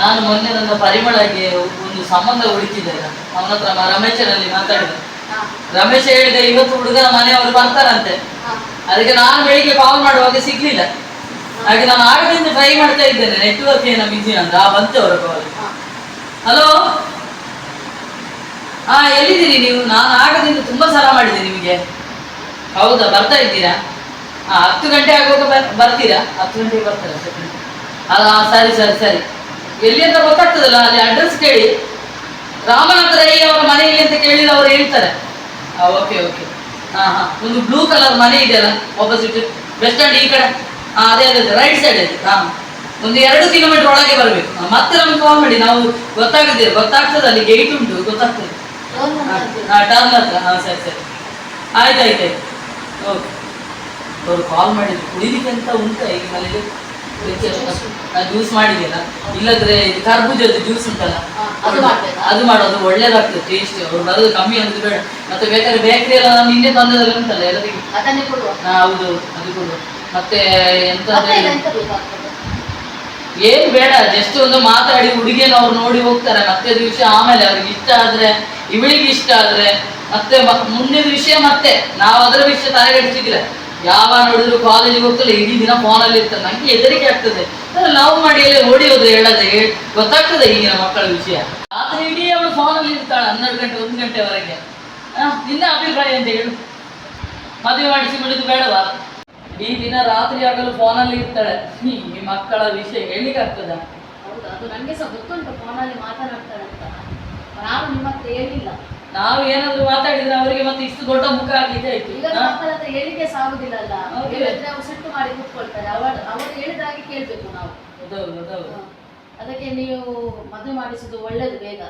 ನಾನು ಮೊನ್ನೆ ನನ್ನ ಪರಿಮಳಗೆ ಒಂದು ಸಂಬಂಧ ಹುಡುಕಿದೆ ಅವನ ಹತ್ರ ರಮೇಶನಲ್ಲಿ ಮಾತಾಡಿದೆ. ರಮೇಶ ಹೇಳಿದ ಇವತ್ತು ಹುಡುಗನ ಮನೆಯವರು ಬರ್ತಾರಂತೆ. ಅದಕ್ಕೆ ನಾನು ಬೆಳಿಗ್ಗೆ ಕಾಲ್ ಮಾಡುವಾಗ ಸಿಗ್ಲಿಲ್ಲ. ಹಾಗೆ ನಾನು ಆಗದಿಂದ ಟ್ರೈ ಮಾಡ್ತಾ ಇದ್ದೇನೆ. ನೆಟ್ವರ್ಕ್ ಏನೋ ಬಿಸಿ ಅಂತ ಆ ಬಂತವರ ಅವರ ಕಾಲ್. ಹಲೋ ಹಾ ಎಲ್ಲಿದ್ದೀರಿ ನೀವು? ನಾನು ಆಗದಿಂದ ತುಂಬಾ ಸಲ ಮಾಡಿದೆ ನಿಮಗೆ. ಹೌದಾ? ಬರ್ತಾ ಇದ್ದೀರಾ? ಹಾ ಹತ್ತು ಗಂಟೆ ಆಗುವಾಗ ಬರ್- ಬರ್ತೀರಾ? ಹತ್ತು ಗಂಟೆಗೆ ಬರ್ತಾರೆ ಅಲ್ಲ ಸರಿ ಸರಿ ಸರಿ. ಎಲ್ಲಿ ಅಂತ ಗೊತ್ತಾಗ್ತದಲ್ಲ, ಅಲ್ಲಿ ಅಡ್ರೆಸ್ ಕೇಳಿ. ರಾಮನಾಥ ರೈ ಅವರ ಮನೆ ಎಲ್ಲಿ ಅಂತ ಕೇಳಿದ ಅವ್ರು ಹೇಳ್ತಾರೆ. ಓಕೆ ಓಕೆ ಹಾ ಹಾ. ಒಂದು ಬ್ಲೂ ಕಲರ್ ಮನೆ ಇದೆಯಲ್ಲ ಆಪೋಸಿಟ್ ಬೆಸ್ಟ್ ಸ್ಟ್ಯಾಂಡ್ ಈ ಕಡೆ. ಹಾ, ಅದೇ ಅದೇ ರೈಟ್ ಸೈಡ್ ಇದೆ ಹಾ. ಒಂದು ಎರಡು ಕಿಲೋಮೀಟರ್ ಒಳಗೆ ಬರಬೇಕು. ಮತ್ತೆ ನಮ್ಗೆ ಕಾಲ್ ಮಾಡಿ ನಾವು ಗೊತ್ತಾಗಿದ್ದೇವೆ ಗೊತ್ತಾಗ್ತದೆ ಅಲ್ಲಿ ಗೇಟ್ ಉಂಟು, ಗೊತ್ತಾಗ್ತದೆ. ಹಾ ಟರ್ನ್ ಹತ್ರ ಹಾ, ಸರಿ ಸರಿ. ಆಯ್ತು ಆಯ್ತು ಆಯ್ತು. ಓಕೆ ಅವರು ಕಾಲ್ ಮಾಡಿದ್ರು. ಕುಡಿಲಿಕ್ಕೆ ಅಂತ ಉಂಟಾ ಈಗ ಮನೇಲಿ ಜ್ಯೂಸ್ ಮಾಡಿದೆಯಲ್ಲ? ಇಲ್ಲದ್ರೆ ಇದು ಕರ್ಬೂಜದ್ದು ಜ್ಯೂಸ್ ಉಂಟಲ್ಲ? ಅದು ಅದು ಮಾಡೋದು ಒಳ್ಳೇದಾಗ್ತದೆ ಟೇಸ್ಟ್ ಅವ್ರು ಬರೋದು ಕಮ್ಮಿ ಅಂತ ಬೇಡ. ಮತ್ತೆ ಬೇಕಾದ್ರೆ ಬೇಕರಿ ಎಲ್ಲ ನಾನು ನಿನ್ನೆ ತಂದದಲ್ಲಿ ಉಂಟಲ್ಲ ಎಲ್ಲರಿಗೆ ಹೌದು ಅದು ಕೊಡು ಮತ್ತೆ ಎಂತ ಏನ್ ಬೇಡ ಜಸ್ಟ್ ಒಂದು ಮಾತಾಡಿ ಹುಡುಗಿಯನ್ನು ಅವ್ರು ನೋಡಿ ಹೋಗ್ತಾರೆ. ಮತ್ತೆ ವಿಷಯ ಆಮೇಲೆ ಅವ್ರಿಗೆ ಇಷ್ಟ ಆದ್ರೆ ಇವಳಿಗೆ ಇಷ್ಟ ಆದ್ರೆ ಮತ್ತೆ ಮುಂದಿನ ವಿಷಯ ಮತ್ತೆ. ನಾವು ಅದರ ವಿಷಯ ತಲೆಗೆಡಿಸಿದ್ರೆ ಯಾವ ನೋಡಿದ್ರು ಕಾಲೇಜಿಗೆ ಹೋಗ್ತಲ್ಲ ಇಡೀ ದಿನ ಫೋನಲ್ಲಿ ಇರ್ತಾರೆ. ನಂಗೆ ಹೆದರಿಕೆ ಆಗ್ತದೆ. ಲವ್ ಮಾಡಿ ಎಲ್ಲ ಓಡಿ ಹೋದ್ರೆ ಹೇಳದೆ ಗೊತ್ತಾಗ್ತದೆ ಈಗಿನ ಮಕ್ಕಳ ವಿಷಯ. ಆದ್ರೆ ಇಡೀ ಅವಳು ಫೋನಲ್ಲಿ ಇರ್ತಾಳೆ, ಹನ್ನೆರಡು ಗಂಟೆ, ಒಂದು ಗಂಟೆವರೆಗೆ. ನಿನ್ನ ಅಭಿಪ್ರಾಯ ಅಂತ ಹೇಳು. ಮದುವೆ ಮಾಡಿಸಿ ಬಿಡುದು ಬೇಡವಾ? ಈ ದಿನ ರಾತ್ರಿ ಆಗಲು ಫೋನಲ್ಲಿ ಇರ್ತಾಳೆ. ಈ ಮಕ್ಕಳ ವಿಷಯ ಹೇಳಿಕ್ಕೆ ಆಗ್ತದ? ಹೌದು, ಅದು ನನಗೆ ಸಹ ಗೊತ್ತುಂಟು ಫೋನಲ್ಲಿ ಮಾತನಾಡ್ತಾಳೆ ಅಂತ. ನಾನು ನಿಮ್ಮ ಹತ್ರ ಹೇಳಿಲ್ಲ. ನಾವು ಏನಾದ್ರು ಮಾತಾಡಿದ್ರೆ ಅವರಿಗೆ ಮತ್ತೆ ಇಷ್ಟು ದೊಡ್ಡ ಮುಖ ಆಗಿದೆ ಆಯ್ತು. ಈಗ? ಮಕ್ಕಳ ಹತ್ರ ಹೇಳಿಕೆ ಸಾಗುದಿಲ್ಲ ಅಲ್ಲ ಹೌದು. ಹೇಳಿದ್ರೆ ಅವ್ರು ಸಿಟ್ಟು ಮಾಡಿ ಕೂತ್ಕೊಳ್ತಾರೆ. ಅವರ ಅವರು ಹೇಳಿದ ಹಾಗೆ ಕೇಳ್ಬೇಕು ನಾವು. ಹೌದೌದು ಅದಕ್ಕೆ ನೀವು ಮದುವೆ ಮಾಡಿಸುದು ಒಳ್ಳೇದು ಬೇಗ.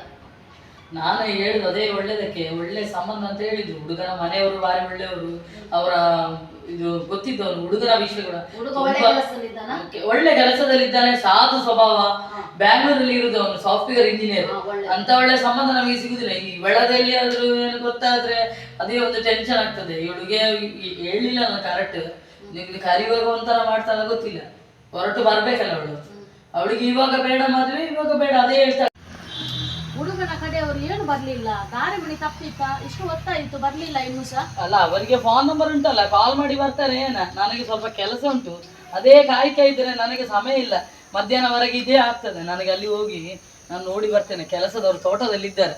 ನಾನು ಹೇಳುದು ಅದೇ ಒಳ್ಳೇದಕ್ಕೆ. ಒಳ್ಳೆ ಸಂಬಂಧ ಅಂತ ಹೇಳಿದ್ರು ಹುಡುಗನ ಮನೆಯವರು ಬಾರಿ ಒಳ್ಳೆಯವರು ಅವರ ಇದು ಗೊತ್ತಿದ್ದವರು ಹುಡುಗರ ವಿಷಯಗಳು. ಹುಡುಗ ಒಳ್ಳೆ ತುಂಬಾ- ಕೆಲಸದಲ್ಲಿದ್ದಾನ? ಓಕೆ, ಒಳ್ಳೆ ಕೆಲಸದಲ್ಲಿದ್ದಾನೆ ಸಾಧು ಸ್ವಭಾವ. ಬ್ಯಾಂಗ್ಳೂರಲ್ಲಿ ಇರುದು ಅವನು ಸಾಫ್ಟ್ವೇರ್ ಇಂಜಿನಿಯರ್. ಹಾ, ಒಳ್ಳೆ. ಅಂತ ಒಳ್ಳೆ ಸಂಬಂಧ ನಮಗೆ ಸಿಗುದಿಲ್ಲ. ಈ ಬೆಳದಲ್ಲಿ ಆದ್ರೂ ಏನು ಗೊತ್ತಾದ್ರೆ ಅದೇ ಒಂದು ಟೆನ್ಷನ್ ಆಗ್ತದೆ. ಇವಳಿಗೆ ಹೇಳಿಲ್ಲ ನಾನು ಕರೆಕ್ಟ್ ನಿಮ್ಗೆ ಕರಿವಾಗ ಒಂಥರ ಮಾಡ್ತಾಳ ಗೊತ್ತಿಲ್ಲ. ಹೊರಟು ಬರ್ಬೇಕಲ್ಲ ಅವಳು. ಅವಳಿಗೆ ಇವಾಗ ಬೇಡ ಮದುವೆ ಇವಾಗ ಬೇಡ. ಅದೇ ಹೇಳ್ತಾಳೆ ಹುಡುಗನ ಕಡೆಯವರು ಏನು ಬರ್ಲಿಲ್ಲ? ದಾರಿ ಮಣಿ ತಪ್ಪಿತ್ತ? ಇಷ್ಟು ಹೊತ್ತಾಯಿತು ಬರ್ಲಿಲ್ಲ ಇನ್ನು ಸಹ? ಅಲ್ಲ ಅವರಿಗೆ ಫೋನ್ ನಂಬರ್ ಉಂಟಲ್ಲ ಕಾಲ್ ಮಾಡಿ ಬರ್ತಾರೆ ಏನ? ನನಗೆ ಸ್ವಲ್ಪ ಕೆಲಸ ಉಂಟು. ಅದೇ ಕಾಯ್ತಾ ಇದ್ರೆ ನನಗೆ ಸಮಯ ಇಲ್ಲ. ಮಧ್ಯಾಹ್ನವರೆಗೆ ಇದೇ ಆಗ್ತದೆ ನನಗೆ ಅಲ್ಲಿ ಹೋಗಿ ನಾನು ನೋಡಿ ಬರ್ತೇನೆ. ಕೆಲಸದವರು ತೋಟದಲ್ಲಿ ಇದ್ದಾರೆ.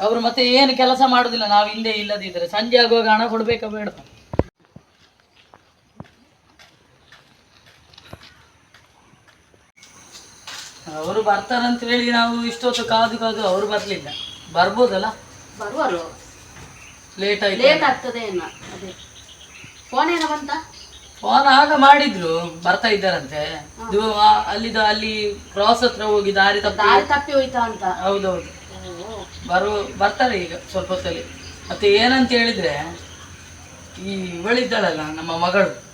ಅವರು ಮತ್ತೆ ಏನು ಕೆಲಸ ಮಾಡುದಿಲ್ಲ ನಾವು ಹಿಂದೆ ಇಲ್ಲದಿದ್ರೆ. ಸಂಜೆ ಆಗುವಾಗ ಹಣ ಕೊಡ್ಬೇಕಾ ಬೇಡ. ಅವರು ಬರ್ತಾರಂತ ಹೇಳಿ ನಾವು ಇಷ್ಟೊತ್ತು ಕಾದು ಕಾದು ಅವರು ಬರ್ಲಿಲ್ಲ. ಬರ್ಬೋದಲ್ಲ? ಬರುವರು. ಲೇಟ್ ಆಯ್ತು. ಲೇಟ್ ಆಗ್ತದೆ ಏನ ಅದೇ. ಫೋನ್ ಏನೋ ಬಂತ? ಫೋನ್ ಆಗ ಮಾಡಿದ್ರು ಬರ್ತಾ ಇದ್ದಾರಂತೆ. ಇದು ಆ- ಅಲ್ಲಿದ ಅಲ್ಲಿ ಕ್ರಾಸ್ ಹತ್ರ ಹೋಗಿ ದಾರಿ ತಪ್ಪಿ ದಾರಿ ತಪ್ಪಿ ಹೋಯ್ತಾ ಅಂತ. ಹೌದೌದು. ಬರು ಬರ್ತಾರೆ ಈಗ ಸ್ವಲ್ಪ ಹೊತ್ತಲ್ಲಿ. ಮತ್ತೆ ಏನಂತ ಹೇಳಿದ್ರೆ ಈ ಇವಳಿದ್ದಾಳಲ್ಲ ನಮ್ಮ ಮಗಳು.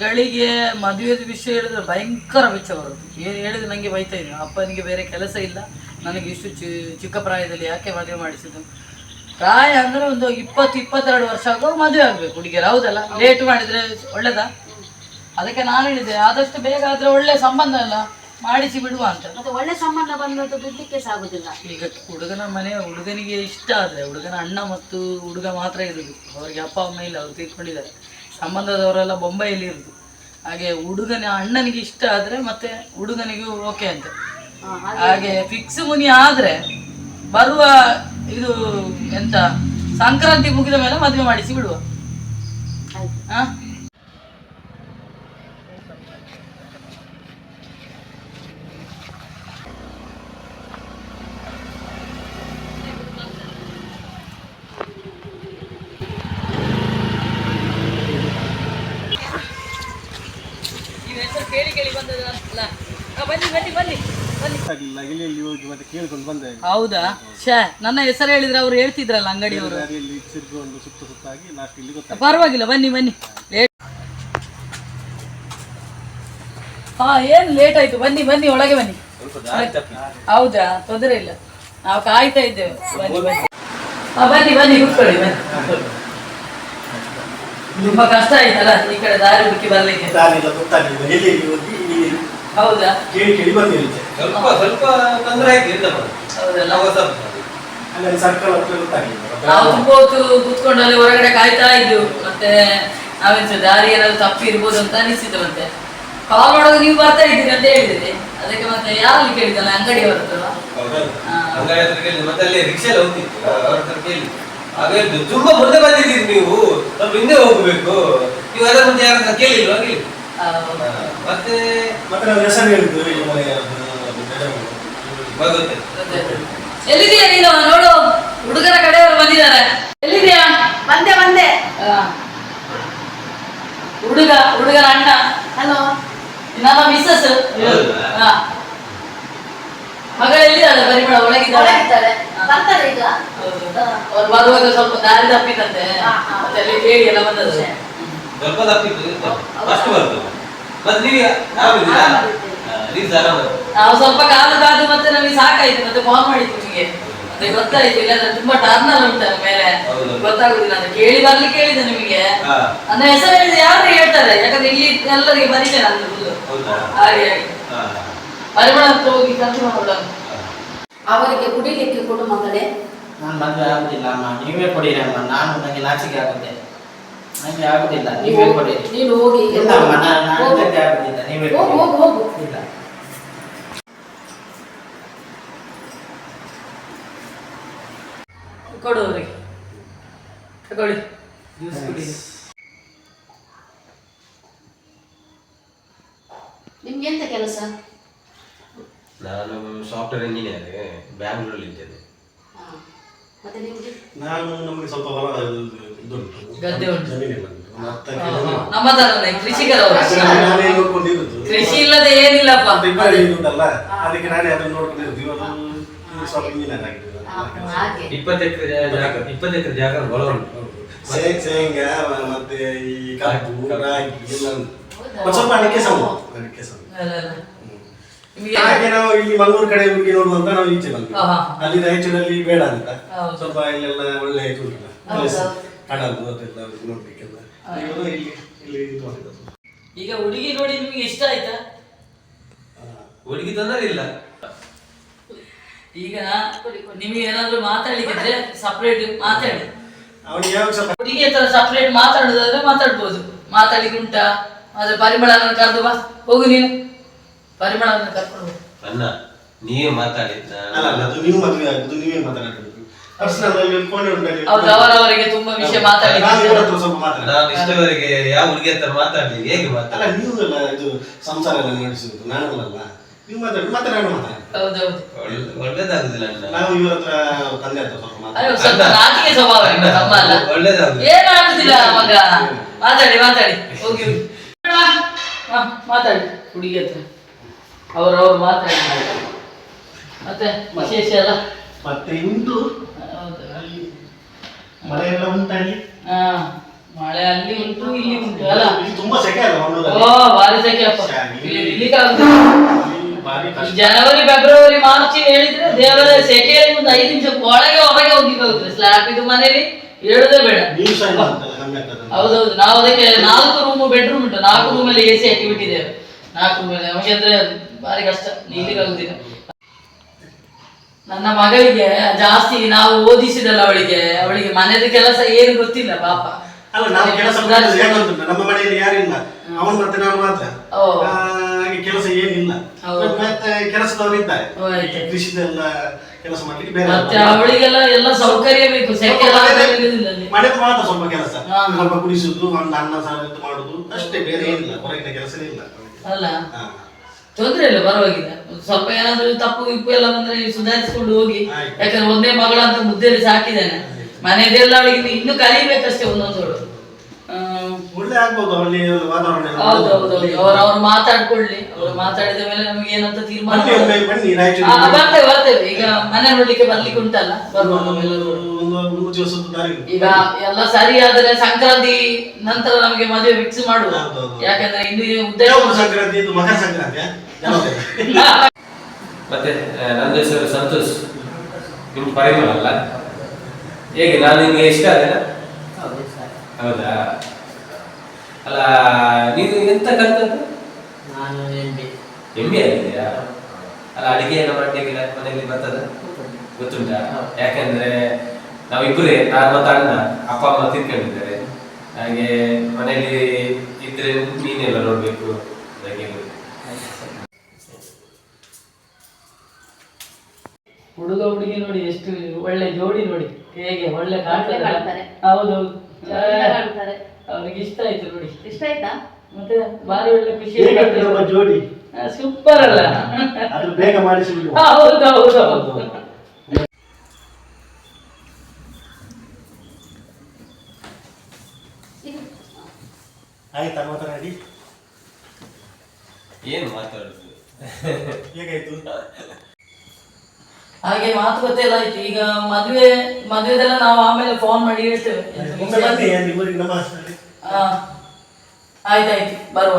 ಗಳಿಗೆ ಮದುವೆದ ವಿಷಯ ಹೇಳಿದ್ರೆ ಭಯಂಕರ ವೆಚ್ಚ ಬರೋದು ಏನು ಹೇಳಿದ್ರೆ ನನಗೆ ಬೈತಾ ಇದ್ದೀನಿ ಅಪ್ಪನಿಗೆ ಬೇರೆ ಕೆಲಸ ಇಲ್ಲ. ನನಗೆ ಇಷ್ಟು ಚಿ ಚಿಕ್ಕ ಪ್ರಾಯದಲ್ಲಿ ಯಾಕೆ ಮದುವೆ ಮಾಡಿಸಿದ್ದು? ಪ್ರಾಯ ಅಂದ್ರೆ ಒಂದು ಇಪ್ಪತ್ತು ಇಪ್ಪತ್ತೆರಡು ವರ್ಷ ಆಗುವಾಗ ಮದುವೆ ಆಗ್ಬೇಕು. ಹುಡುಗಿಯರು ಹೌದಲ್ಲ? ಲೇಟ್ ಮಾಡಿದ್ರೆ ಒಳ್ಳೇದಾ? ಅದಕ್ಕೆ ನಾನು ಹೇಳಿದೆ ಆದಷ್ಟು ಬೇಗ ಆದ್ರೆ ಒಳ್ಳೆ ಸಂಬಂಧ ಅಲ್ಲ ಮಾಡಿಸಿ ಬಿಡುವ ಅಂತ. ಮತ್ತೆ ಒಳ್ಳೆ ಸಂಬಂಧ ಬಂದದ್ದು ಬಿಡ್ಲಿಕ್ಕೆ ಸಾಗುದಿಲ್ಲ. ಈಗ ಹುಡುಗನ ಮನೆ ಹುಡುಗನಿಗೆ ಇಷ್ಟ ಆದರೆ ಹುಡುಗನ ಅಣ್ಣ ಮತ್ತು ಹುಡುಗ ಮಾತ್ರ ಇರುದು. ಅವರಿಗೆ ಅಪ್ಪ ಅಮ್ಮ ಇಲ್ಲ ಅವ್ರು ತೀರ್ಕೊಂಡಿದ್ದಾರೆ. ಸಂಬಂಧದವರೆಲ್ಲ ಬೊಂಬೈಯಲ್ಲಿ ಇರುದು. ಹಾಗೆ ಹುಡುಗನ ಅಣ್ಣನಿಗೆ ಇಷ್ಟ ಆದ್ರೆ ಮತ್ತೆ ಹುಡುಗನಿಗೂ ಓಕೆ ಅಂತ. ಹಾಗೆ. ಫಿಕ್ಸ್ ಮುನಿ ಆದ್ರೆ ಬರುವ ಇದು ಎಂತ ಸಂಕ್ರಾಂತಿ ಮುಗಿದ ಮೇಲೆ ಮದುವೆ ಮಾಡಿಸಿ ಬಿಡುವ. ಹಾ ಕೇಳಿ ಕೇಳಿ ಬಂದದಲ್ಲ ಬನ್ನಿ ಬನ್ನಿ ಬನ್ನಿ ಬನ್ನಿ ಆಗ್ಲಿಲ್ಲ ಇಲ್ಲಿ ಇಲ್ಲಿ ಹೋಗಿ ಮತ್ತೆ ಕೇಳ್ಕೊಂಡು ಬಂದೆ. ಹೌದಾ? ಶೇ ನನ್ನ ಹೆಸರು ಹೇಳಿದ್ರೆ ಅವ್ರು ಹೇಳ್ತಿದ್ರಲ್ಲ ಅಂಗಡಿಯವರು. ದಾರಿಯಲ್ಲಿ ತಿರ್ಕೊಂಡು ಸುತ್ತ ಸುತ್ತಾಗಿ ಲಾಸ್ಟ್ ಇಲ್ಲಿ ಗೊತ್ತಾಯ್ತು. ಪರವಾಗಿಲ್ಲ ಬನ್ನಿ ಬನ್ನಿ. ಲೇಟ್ ಹಾ ಏನ್ ಲೇಟ್ ಆಯ್ತು? ಬನ್ನಿ ಬನ್ನಿ ಒಳಗೆ ಬನ್ನಿ. ಹೌದಾ? ತೊಂದರೆ ಇಲ್ಲ. ನಾವು ಕಾಯ್ತಾ ಇದ್ದೇವೆ. ಬನ್ನಿ ಬನ್ನಿ. ಹಾ ಬನ್ನಿ ಬನ್ನಿ ಕೂತ್ಕೊಳ್ಳಿ ಬನ್ನಿ. ತುಂಬಾ ಕಷ್ಟ ಆಯ್ತಲ್ಲ ಈ ಕಡೆ ದಾರಿ ಹುಡುಕಿ ಬರ್ಲಿಕ್ಕೆ? ದಾರಿಲ್ಲ ಗೊತ್ತಾಗಲಿಲ್ಲ. ಎಲ್ಲಿ ಎಲ್ಲಿ ಹೋಗಿ ಇಲ್ಲಿ ಹೌದಾ? ಕೇಳಿ ಕೇಳಿ ಬಂದಿರುತ್ತೆ ಸ್ವಲ್ಪ ಸ್ವಲ್ಪ ತೊಂದರೆ ಆಯ್ತು ಎಂತ? ಹೌದಲ್ಲ? ಹೊಸ ಅಲ್ಲಿ ಸರ್ಕಲ್ ಹತ್ರ ಗೊತ್ತಾಗಿಲ್ಲ ನಾವು ತುಂಬ ಹೊತ್ತು ಕೂತ್ಕೊಂಡು ಅಲ್ಲಿ ಹೊರಗಡೆ ಕಾಯ್ತಾ ಇದ್ವು. ಮತ್ತೆ ನಾವೆಂತ ದಾರಿ ಏನಾದ್ರು ತಪ್ಪಿ ಇರ್ಬೋದು ಅಂತ ಅನಿಸಿತು ಮತ್ತೆ. ಕಾಲ್ ಮಾಡುವಾಗ ನೀವು ಬರ್ತಾ ಇದ್ದೀರಿ ಅಂತ ಹೇಳಿದ್ರಿ. ಅದಕ್ಕೆ ಮತ್ತೆ ಯಾರಲ್ಲಿ ಕೇಳಿದಲ್ಲ ಅಂಗಡಿ? ಹಾ. ಅಂಗಡಿ ಹತ್ರ ಕೇಳಿ ಮತ್ತೆ ಅಲ್ಲಿ ರಿಕ್ಷಾ ಹೋಗ್ತಿತ್ತು ಅವ್ರ ಹತ್ರ ಕೇಳಿ ಆಗ ಹೇಳಿದ್ದು, ತುಂಬಾ ಮುಂದೆ ಬಂದಿದ್ದೀರಿ ನೀವು. ಸ್ವಲ್ಪ ಹಿಂದೆ ಹೋಗ್ಬೇಕು. ನೀವು ಅದರ ಮುಂದೆ ಯಾರ ಹತ್ರ ಕೇಳಿಲ್ವಾ? ಕೇಳಿ. ಮತ್ತೆ ಮತ್ತೆ ನಾವು ಹೆಸರು ಹೇಳಿದ್ದು ಈ ಮನೆಯ ಅದು ಬೆಳಗ್ಗೆ. ನೀನು? ನೋಡು ಹುಡುಗರ ಕಡೆಯವರು ಬಂದಿದ್ದಾರೆ. ಎಲ್ಲಿದೀಯಾ ಬಂದೆ ಬಂದೆ. ಹುಡುಗ ಹುಡುಗರ ಅಣ್ಣ. ಹಲೋ ನಮ್ಮ ಮಿಸ್ಸಸ್? ಮಗಳು ಎಲ್ಲಿದ್ದಾಳೆ? ಪರಿಮಳ ಒಳಗಿದ್ದಾಳೆ. ಒಳಗಿದ್ದಾರೆ ಬರ್ತಾರೆ ಈಗ. ಅವ್ರು ಬರುವಾಗ ಸ್ವಲ್ಪ ದಾರಿ ತಪ್ಪಿದಂತೆ. ಮತ್ತೆ ಅಲ್ಲಿ ಕೇಳಿ ಎಲ್ಲ ಬಂದದ್ದು. ಸ್ವಲ್ಪ ತಪ್ಪಿತ್ತು ಫಸ್ಟ್ ಬಂತು. ಮತ್ತೆ ನೀವು ಸ್ವಲ್ಪ ಕಾಲದಾದ ಮತ್ತೆ ನಮಗೆ ಸಾಕಾಯ್ತು. ಮತ್ತೆ ಫೋನ್ ಮಾಡಿದ್ದು ನಿಮಗೆ. ಮತ್ತೆ ಗೊತ್ತಾಯ್ತು. ಇಲ್ಲ ತುಂಬಾ ಟರ್ನಲ್ ಉಂಟಲ್ಲ ಮೇಲೆ. ಹೌದು. ಗೊತ್ತಾಗುದಿಲ್ಲ. ಅಂತ ಕೇಳಿ ಬರ್ಲಿಕ್ಕೆ ಹೇಳಿದೆ ನಿಮಗೆ. ನನ್ನ ಹೆಸರು ಹೇಳಿದ್ರೆ ಯಾರು ಹೇಳ್ತಾರೆ? ಯಾಕಂದ್ರೆ ಇಲ್ಲಿ ಎಲ್ಲರಿಗೆ ಪರಿಚಯ ನಂದು ಹಾಗೆ ಪರಿಮಳ ಹತ್ರ ಹೋಗಿ ಕರ್ಕೊಂಡು ಮಾಡೋಣ. ಅವರಿಗೆ ಕುಡಿಲಿಕ್ಕೆ ಕೊಡು ಮಗಳೇ. ನಾನು ಮದುವೆ ಆಗುದಿಲ್ಲ ಅಮ್ಮ. ನೀವೇ ಕೊಡಿರಿ ಅಮ್ಮ ನಾನು ನನಗೆ ನಾಚಿಕೆ ಆಗುತ್ತೆ. ಆಗುದಿಲ್ಲ ನೀವೇ ಕೊಡಿ. ನೀನು ಹೋಗಿ ಇಲ್ಲ ಅಮ್ಮ ನಾನು ನಾನು ಹೋಗು. ಇದಕ್ಕೆ ಆಗುದಿಲ್ಲ ನೀವೇ ಹೋಗು ಹೋಗು ಹೋಗು. ಇಲ್ಲ. ಕೊಡು ಅವರಿಗೆ. ತಗೊಳ್ಳಿ. ಜ್ಯೂಸ್ ಕುಡಿ ನಿಮ್ಗೆ ಎಂತ ಕೆಲಸ? ನಾನು ಸಾಫ್ಟ್ವೇರ್ ಇಂಜಿನಿಯರ್ ಬ್ಯಾಂಗ್ಳೂರಲ್ಲಿ ಇದ್ದೇನೆ. ಹಾ. ಮತ್ತೆ ನಿಮ್ಗೆ? ನಾನು ನಮಗೆ ಸ್ವಲ್ಪ ಹೊಲ ಇದುಂಟು. ಗದ್ದೆ ಉಂಟು. ಜಮೀನೆಲ್ಲ ಒಂದು ಹತ್ತು ಹಾ, ಎಕರೆ ಜಮೀನು. ನಮ್ಮ ತರನೇ ಕೃಷಿಕರವರು. ಅದ್ರಲ್ಲಿ ನಾನೇ ನೋಡ್ಕೊಂಡಿರುದು. ಕೃಷಿ ಇಲ್ಲದೆ ಏನಿಲ್ಲಪ್ಪ. ಮತ್ತೆ ಇಬ್ಬರೇ ಇರುದಲ್ಲ. ಅದಕ್ಕೆ ನಾನೇ ಅದನ್ನು ನೋಡ್ಕೊಂಡಿರ್ತೀವಿ ಅದು ಇದು ಸ್ವಲ್ಪ ಇಂಜಿನಿಯರ್ ಆಗಿದೆ ಹಾಗೆ. ಇಪ್ಪತ್ತು ಎಕರೆ ಜಾಗ ಇಪ್ಪತ್ತು ಎಕರೆ. ಜಾಗ ಹೊಲ ಉಂಟು. ಶೇ- ಶೇಂಗಾ ಮತ್ತೆ ಈ ಕಬ್ಬು ಕಬ್ಬು. ರಾಗಿ ಎಲ್ಲ ಉಂಟು. ಹೌದಾ? ಮತ್ತೆ ಸ್ವಲ್ಪ ಅಡಿಕೆ ಸಹ ಅಡಿಕೆ ಸಹ ಅಲ್ಲ, ಅಲ್ಲ. ನಿಮಗೆ ಹಾಗೆ ನಾವು ಇಲ್ಲಿ ಮಂಗಳೂರು ಕಡೆ ಹೋಗಿ ನೋಡುವಂತ ನಾವು ಈಚೆ ಬಂದ್ವಿ. ಹಾ, ಹಾ. ಅಲ್ಲಿ ರಾಯಚೂರಲ್ಲಿ ಬೇಡ ಅಂತ. ಹೌದು. ಸ್ವಲ್ಪ ಇಲ್ಲೆಲ್ಲ ಒಳ್ಳೆ ಇದು ಉಂಟಲ್ಲ. ಹೌದು, ಹೌದು. ಅದೆಲ್ಲ ಇವರು ಇಲ್ಲಿ ಇಲ್ಲಿ ಇದು ಮಾಡಿದ್ದು. ಈಗ ಹುಡುಗಿ ನೋಡಿ ನಿಮಗೆ ಇಷ್ಟ ಆಯ್ತಾ? ಹುಡುಗಿ ತೊಂದರೆ ಇಲ್ಲ. ಈಗ ನಿಮಗೆ ಏನಾದ್ರು ಮಾತಾಡ್ಲಿಕ್ಕಿದ್ರೆ ಸಪ್ರೇಟ್ ಮಾತಾಡಿ. ಸ್ವಲ್ಪ ಹುಡುಗಿ ಹತ್ರ ಸಪ್ರೇಟ್ ಮಾತಾಡುದಾದ್ರೆ ಮಾತಾಡ್ಬೋದು. ಮಾತಾಡ್ಲಿಕ್ಕೆ ಉಂಟಾ? ಆದ್ರೆ ಪರಿಮಳನ ಕರೆದು ಬಾ. ಹೋಗು ನೀನು. ಪರಿಮಳ ಕರ್ಕೊಂಡು ಹೋಗು. ಅಣ್ಣ ನೀವೇ ಮಾತಾಡಿ ಅಲ್ಲ ಅದು ನೀವು ಮದುವೆ ಆಗುದು ನೀವೇ ಮಾತಾಡಬೇಕು ಹೌದು ಅವರವರಿಗೆ ತುಂಬಾ ವಿಷಯ ಮಾತಾಡಿ ನಾನು ಇಷ್ಟವರೆಗೆ ಯಾವ ಹುಡುಗಿ ಹತ್ರ ಮಾತಾಡ್ಲಿ ಹೇಗೆ ಮಾತಾಡ ನೀವು ಎಲ್ಲ ಇದು ಸಂಸಾರ ಎಲ್ಲ ನಡೆಸುದು ನಾನಲ್ಲ ನೀವು ಮಾತಾಡಿ ಮತ್ತೆ ನಾನು ಮಾತಾಡ ಹೌದೌದು ಒಳ್ಳೇದಾಗುದಿಲ್ಲ ನಾವು ಇವ್ರ ಹತ್ರ ತಂದೆ ಹತ್ರ ಸ್ವಲ್ಪ ಮಾತಾಡ ಸ್ವಭಾವ ಒಳ್ಳೇದಾಗುದಿಲ್ಲ. ಏನಾಗುದಿಲ್ಲ ಮಗ. ಮಾತಾಡಿ ಮಾತಾಡಿ. ಹೋಗಿ ಮಾತಾಡಿ ಹುಡುಗಿ ಹತ್ರ. ಅವರವ್ರು ಮಾತಾಡಿ ಮತ್ತೆ ವಿಶೇಷ ಎಲ್ಲ? ಮತ್ತೆ ಹೌದು. ಅಲ್ಲಿ ಮಳೆ ಎಲ್ಲ ಉಂಟ ಅಲ್ಲಿ ಹಾ ಮಳೆ ಅಲ್ಲಿ ಉಂಟು ಇಲ್ಲಿ ಉಂಟು. ಅಲ್ಲ. ಇಲ್ಲಿ ತುಂಬಾ ಸೆಕೆ ಅಲ್ಲ ಓ ಭಾರಿ ಇಲ್ಲಿ. ಅಲ್ಲಿ ಕಷ್ಟ. ಜನವರಿ ಫೆಬ್ರವರಿ ಮಾರ್ಚ್ ಹೇಳಿದ್ರೆ ದೇವರ ಸೆಕೆಯಲ್ಲಿ ಒಂದು ಐದು ನಿಮಿಷ ಒಳಗೆ ಹೊರಗೆ ಹೋಗ್ಲಿಕ್ಕೆ ಸ್ಲ್ಯಾಬ್ ಇದು ಮನೇಲಿ ಹೇಳುದೇ ಬೇಡ. ಹೌದೌದು ನಾವು ಅದಕ್ಕೆ ನಾಲ್ಕು ರೂಮ್ ಬೆಡ್ರೂಮ್ ಉಂಟು. ನಾಲ್ಕು ರೂಮ್ ಅಲ್ಲಿ ಎ ಸಿ ಹಾಕಿ ಬಿಟ್ಟಿದ್ದೇವೆ. ನಾಲ್ಕು ರೂಮ್ ಅಲ್ಲಿ ನಮಗೆ ಅಂದ್ರೆ ಭಾರಿ ಕಷ್ಟ. ನೀಲಿ ಆಗುದಿಲ್ಲ. ನನ್ನ ಮಗಳಿಗೆ ಜಾಸ್ತಿ ನಾವು ಓದಿಸಿದಲ್ಲ ಅವಳಿಗೆ ಅವಳಿಗೆ ಮನೆದ ಕೆಲಸ ಏನು ಗೊತ್ತಿಲ್ಲ ಪಾಪ. ಅಲ್ಲ ನಾವು ಕೆಲಸ ಮಾಡಿದ್ರೆ ನಮ್ಮ ಮನೆಯಲ್ಲಿ ಯಾರಿಲ್ಲ. ಅವನು ಮತ್ತೆ ನಾನು ಮಾತ್ರ. ಓ. ಆ, ಹಾಗೆ ಕೆಲಸ ಏನಿಲ್ಲ. ಹೌದು. ಮತ್ತೆ ಕೆಲಸದವರು ಇದ್ದಾರೆ ಓ, ಆಯ್ತು. ಕೃಷಿದೆಲ್ಲ ಕೆಲಸ ಮಾಡ್ಲಿಕ್ಕೆ ಬೇರೆ ಮತ್ತೆ ಅವಳಿಗೆಲ್ಲ ಎಲ್ಲ ಸೌಕರ್ಯ ಬೇಕು ಸೆಕೆ ಎಲ್ಲ ಅಲ್ಲಿ. ಮನೆದು ಮಾತ್ರ ಸ್ವಲ್ಪ ಕೆಲಸ. ಹಾ. ಸ್ವಲ್ಪ ಕುಡಿಸುದು ಒಂದು ಅನ್ನ ಸಾರು ಇದು ಮಾಡುದು. ಅಷ್ಟೇ ಬೇರೆ ಏನಿಲ್ಲ. ಹೊರಗಿನ ಕೆಲಸ ಇಲ್ಲ. ಅಲ್ಲ. ಹಾ. ತೊಂದ್ರೆ ಇಲ್ಲ ಪರವಾಗಿಲ್ಲ. ಸ್ವಲ್ಪ ಏನಾದ್ರೂ ತಪ್ಪು ಇಪ್ಪು ಎಲ್ಲ ಬಂದ್ರೆ ಸುಧಾರಿಸ್ಕೊಂಡು ಹೋಗಿ. ಯಾಕಂದ್ರೆ ಒಂದೇ ಮಗಳಂತ ಮುದ್ದೆಯಲ್ಲಿ ಸಾಕಿದ್ದೇನೆ. ಮನೆಯದೆಲ್ಲ ಅವಳಿಗೆ ಇನ್ನು ಕಲಿಬೇಕಷ್ಟೇ ಒಂದೊಂದೋಳು ಒಳ್ಳೆ ಆಗ್ಬೋದು ಅಲ್ಲಿ ವಾತಾವರಣ ಎಲ್ಲ. ಹೌದು ಹೌದು ಹೌದು. ಅವ್ರು ಅವ್ರು ಮಾತಾಡ್ಕೊಳ್ಳಿ. ಅವ್ರು ಮಾತಾಡಿದ ಮೇಲೆ ನಮ್ಗೆ ಏನಂತ ತೀರ್ಮಾನ ಬನ್ನಿ ಒಮ್ಮೆ ಬನ್ನಿ ಆ, ಬರ್ತೇವೆ ಬರ್ತೇವೆ. ಈಗ ಮನೆ ನೋಡ್ಲಿಕ್ಕೆ ಬರ್ಲಿಕ್ಕೆ ಉಂಟಲ್ಲ? ಬರುವ ನಾವೆಲ್ಲರೂ. ಒಂದು ಮೂರು ದಿವಸದ ದಾರಿ ಈಗ ಎಲ್ಲ ಸರಿ ಆದ್ರೆ ಸಂಕ್ರಾಂತಿ ನಂತರ ನಮಗೆ ಮದುವೆ ಫಿಕ್ಸ್ ಮಾಡುವ. ಯಾಕಂದ್ರೆ ಇನ್ನು ಈ ಉದ್ದೇಶ ಯಾವುದು ಸಂಕ್ರಾಂತಿ? ಇದು ಮಕರ ಸಂಕ್ರಾಂತಿ ಮತ್ತೆ ಆ, ನನ್ನ ಹೆಸರು ಸಂತೋಷ್. ನಿಮ್ಗೆ ಪರಿಮಳ ಅಲ್ಲ ಹೇಗೆ ನಾನು ನಿಮಗೆ ಇಷ್ಟ ಅದೇ ಹೌದಾ? ಅಲ್ಲ ನೀವು ಎಂತ ಕಲ್ತದ್ದು ನಾನು ಎಂ ಬಿ ಆಗಿದೆಯಾ ಅಲ್ಲ ಅಡಿಗೆ ಎಲ್ಲ ಮಾಡ್ಲಿಕ್ಕೆ ಮನೆಯಲ್ಲಿ ಬರ್ತದ? ಗೊತ್ತುಂಟಾ? ಯಾಕಂದ್ರೆ ನಾವಿಬ್ಬರೇ ನಾನು ಮತ್ತು ಅಣ್ಣ ಅಪ್ಪ ಅಮ್ಮ ತಿರ್ಕೊಂಡಿದ್ದಾರೆ. ಹಾಗೆ ಮನೆಯಲ್ಲಿ ಇದ್ರೆ ನೀನೆಲ್ಲ ನೋಡ್ಬೇಕು. ಹಾಗೆ ಹುಡುಗ ಹುಡುಗಿ ನೋಡಿ ಎಷ್ಟು ಒಳ್ಳೆ ಜೋಡಿ ನೋಡಿ. ಹೇಗೆ ಒಳ್ಳೆ ಕಾಣ್ತಾರೆ. ಕಾಣ್ತಾರೆ. ಹೌದೌದು. ಚಂದ ಅವ್ರಿಗೆ ಇಷ್ಟ ಆಯ್ತು ನೋಡಿ. ಇಷ್ಟ ಆಯ್ತಾ? ಮತ್ತೆ ಬಾರಿ ಒಳ್ಳೆ ಖುಷಿ ಹೇಗಾಗ್ತದೆ ನಮ್ಮ ಜೋಡಿ. ಸೂಪರ್ ಅಲ್ಲ. ಅದು ಬೇಗ ಮಾಡಿಸಿ ಹೌದು ಹೌದು ಹೌದು. ಆಯ್ತಾ ಮಾತನಾಡಿ? ಏನು ಮಾತಾಡುದು? ಹೇಗಾಯ್ತು? ಹಾಗೆ ಮಾತುಕತೆ ಎಲ್ಲ ಆಯ್ತು. ಈಗ ಮದುವೆ ಮದುವೆದೆಲ್ಲ ನಾವು ಆಮೇಲೆ ಫೋನ್ ಮಾಡಿ ಹೇಳ್ತೇವೆ. ಬನ್ನಿ ಅಲ್ಲಿ ಊರಿಗೆ ಆಯ್ತಾಯ್ತು ಬರುವ.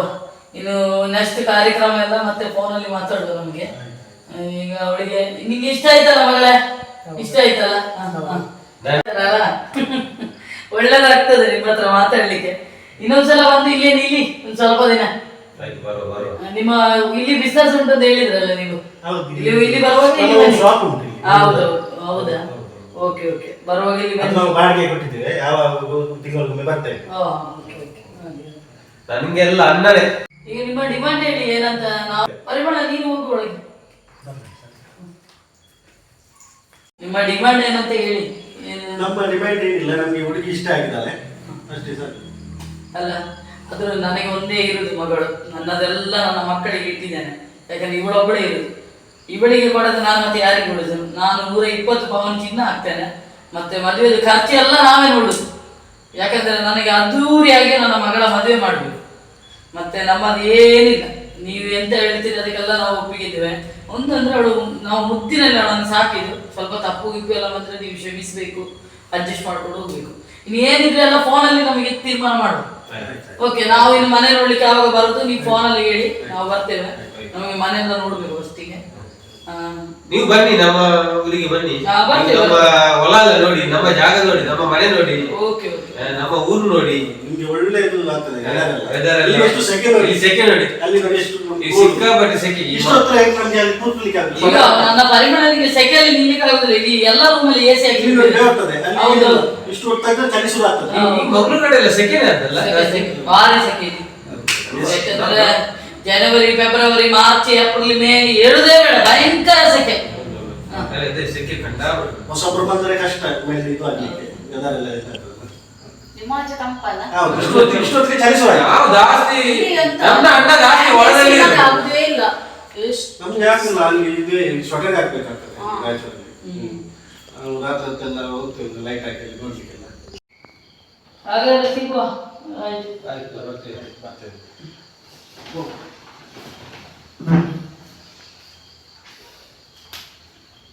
ಇನ್ನು ನೆಕ್ಸ್ಟ್ ಕಾರ್ಯಕ್ರಮ ಎಲ್ಲ ಮತ್ತೆ ಫೋನಲ್ಲಿ ಮಾತಾಡುವ ನಮಗೆ. ಈಗ ಅವಳಿಗೆ ನಿಂಗೆ ಇಷ್ಟ ಆಯ್ತಲ್ಲ ಮಗಳೇ? ಇಷ್ಟ ಆಯ್ತಲ್ಲ? ಒಳ್ಳೇದಾಗ್ತದೆ ನಿಮ್ಮ ಹತ್ರ ಮಾತಾಡ್ಲಿಕ್ಕೆ. ಇನ್ನೊಂದ್ಸಲ ಬಂದು ಇಲ್ಲೇ ನಿಲ್ಲಿ ಒಂದ್ ಸ್ವಲ್ಪ ದಿನ. ಆಯ್ತು ಬರುವ ಬರುವ. ನಿಮ್ಮ ಇಲ್ಲಿ ಬಿಸ್ನೆಸ್ ಉಂಟು ಅಂತ ಹೇಳಿದ್ರಲ್ಲ ನೀವು. ಇಲ್ಲಿ ಇಲ್ಲಿ. ಹೌದೌದು ಹೌದಾ? ಓಕೆ ಓಕೆ ಬರುವಾಗ ಇಲ್ಲಿ ಅದು ನಾವು ಬಾಡಿಗೆ ಕೊಟ್ಟಿದ್ದೇವೆ ಯಾವಾಗ ತಿಂಗಳಿಗೊಮ್ಮೆ ಬರ್ತೇವೆ ಆ, okay, okay. ಹಾಗೆ. ನನ್ಗೆಲ್ಲ ಅನ್ನನೇ ಈಗ ನಿಮ್ಮ ಡಿಮಾಂಡ್ ಹೇಳಿ ಏನಂತ ನಾವು ಪರಿಮಳ ನೀನು ಹೋಗು ಒಳಗೆ. ನಿಮ್ಮ ಡಿಮಾಂಡ್ ಏನಂತ ಹೇಳಿ. ಏನು ನಮ್ಮ ಡಿಮ್ಯಾಂಡ್ ಏನಿಲ್ಲ ನಮಗೆ ಹುಡುಗಿ ಇಷ್ಟ ಆಗಿದ್ದಾಳೆ. ಅಷ್ಟೇ ಸರ್ ಅಲ್ಲ ಅದ್ರ ನನಗೆ ಒಂದೇ ಇರುದು ಮಗಳು. ನನ್ನದೆಲ್ಲ ನನ್ನ ಮಕ್ಕಳಿಗೆ ಇಟ್ಟಿದ್ದೇನೆ. ಯಾಕಂದ್ರೆ ಇವಳೊಬ್ಬಳೇ ಇರುದು. ಇವಳಿಗೆ ಕೊಡದು ನಾನು ಮತ್ತೆ ಯಾರಿಗೆ ಕೊಡುದು? ನಾನು ನೂರ ಇಪ್ಪತ್ತು ಪವನ್ ಚಿನ್ನ ಹಾಕ್ತೇನೆ. ಮತ್ತೆ ಮದುವೆ ಖರ್ಚೆಲ್ಲ ನಾವೇ ನೋಡುದು. ಯಾಕಂದ್ರೆ ನನಗೆ ಅದ್ದೂರಿಯಾಗಿ ನನ್ನ ಮಗಳ ಮದುವೆ ಮಾಡಬೇಕು. ಮತ್ತೆ ನಮ್ಮದು ಏನಿಲ್ಲ. ನೀವು ಎಂತ ಹೇಳ್ತೀರಿ ಅದಕ್ಕೆಲ್ಲ ನಾವು ಒಪ್ಪಿಗಿದ್ದೇವೆ. ಒಂದಂದ್ರೆ ಅವಳು ನಾವು ಮುದ್ದಿನಲ್ಲಿ ಅವಳನ್ನು ಸಾಕಿದ್ದು. ಸ್ವಲ್ಪ ತಪ್ಪು ಗಿಪ್ಪು ಎಲ್ಲ ಮಾತ್ರ ನೀವು ಕ್ಷಮಿಸಬೇಕು ಅಡ್ಜಸ್ಟ್ ಮಾಡ್ಕೊಂಡು ಹೋಗ್ಬೇಕು. ಇನ್ನು ಏನಿದ್ರೆ ಎಲ್ಲ ಫೋನಲ್ಲಿ ನಮಗೆ ತೀರ್ಮಾನ ಮಾಡು ಓಕೆ ನಾವು ಇನ್ನು ಮನೆ ನೋಡ್ಲಿಕ್ಕೆ ಯಾವಾಗ ಬರುದು ನೀವು ಫೋನಲ್ಲಿ ಹೇಳಿ, ನಾವು ಬರ್ತೇವೆ. ನಮಗೆ ಮನೆಯೆಲ್ಲ ನೋಡ್ಬೇಕು ಫಸ್ಟಿಗೆ. ನೀವು ಬನ್ನಿ ನಮ್ಮ ಊರಿಗೆ ಬನ್ನಿ. ನಮ್ಮ ಹೊಲ ಎಲ್ಲ ನೋಡಿ ನಮ್ಮ ಜಾಗ ನೋಡಿ ನಮ್ಮ ಮನೆ ನೋಡಿ ಓಕೆ ಓಕೆ. ನಮ್ಮ ಊರು ನೋಡಿ. ನಿಮ್ಗೆ ಆಗ್ತದೆ. Weather ಎಲ್ಲ. ಇಲ್ಲಿ ಎಷ್ಟು ಸೆಕೆ ನೋಡಿ. ಇಲ್ಲಿ ಸೆಕೆ ನೋಡಿ. ಅಲ್ಲಿ ನೋಡಿ ಎಷ್ಟು ಸಿಕ್ಕಾಪಟ್ಟೆ ಸೆಕೆ. ಈ ಇಷ್ಟು ಹತ್ರ ಹೆಂಗ್ ನಮ್ಗೆ ಅಲ್ಲಿ ಕೂತ್ಲಿಕ್ಕೆ ಈಗ ಆಗ್ತದೆ ನನ್ನ ಪರಿಮಳನಿಗೆ ಸೆಕೆಯಲ್ಲಿ ನಿಲ್ಲಿಕ್ಕೆ ಆಗುದಿಲ್ಲ. ಇಲ್ಲಿ ಎಲ್ಲ ರೂಮಲ್ಲಿ ಎ ಸಿ ಹಾಕಿ. ಅಲ್ಲಿ ಹೌದು. ಇಷ್ಟು ಹೊತ್ತಾದ್ರೆ ಚಳಿ ಶುರು ಆಗ್ತದೆ ಮಗಳು ಕಡೆ ಎಲ್ಲ ಸೆಕೆನೆ ಸೆಕೆ. ಭಾರಿ ಸೆಕೆ. ಇದೆ ಜನವರಿ ಫೆಬ್ರವರಿ ಮಾರ್ಚ್ ಏಪ್ರಿಲ್ ಮೇ ಹೇಳುದೇ ಬೇಡ ಭಯಂಕರ ಸೆಕೆ ಹೊಸೊಬ್ರು ಬಂದ್ರೆ ಕಷ್ಟ ಮೇಲೆ ಇದು ಆಗ್ಲಿಕ್ಕೆ weather ಎಲ್ಲ ಇದಾಗ್ತದೆ. ನಿಮ್ಮ ಆಚೆ ತಂಪಲ್ಲ? ಹೌದು. ಇಷ್ಟೊತ್ತಿಗೆ ಇಷ್ಟೊತ್ತಿಗೆ ಚಳಿ ನಾವು ಜಾಸ್ತಿ ಇಲ್ಲಿ ನಮ್ಮ ಅಣ್ಣ ಜಾಸ್ತಿ ಒಳದಲ್ಲಿ ಇಲ್ಲ. ಎಷ್ಟು? ನಮ್ಗೆ ಯಾಕಿಲ್ಲ ಅಲ್ಲಿ ಇದೆ ಸ್ವೆಟರ್ ಹಾಕ್ಬೇಕಾಗ್ತದೆ ಹಾ. ರಾಯಚೂರಲ್ಲಿ. ನಾವು ರಾತ್ರಿ ಹೊತ್ತೆಲ್ಲ ಹೋಗ್ತೇವೆ ಲೈಟ್ ಹಾಕಿ ನೋಡ್ಲಿಕ್ಕೆಲ್ಲ. ಹಾಗಾದ್ರೆ ಸಿಗುವ. ಆಯ್ತು ಆಯ್ತು ಬರ್ತೇವೆ ಬರ್ತೇವೆ.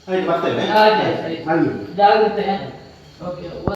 ಆಯ್ತು ಬರ್ತೇವೆ ಆಯ್ತು, ಆಯ್ತು, ಆಯ್ತು. ಬನ್ನಿ ಜಾಗ್ರತೆ ಓಕೆ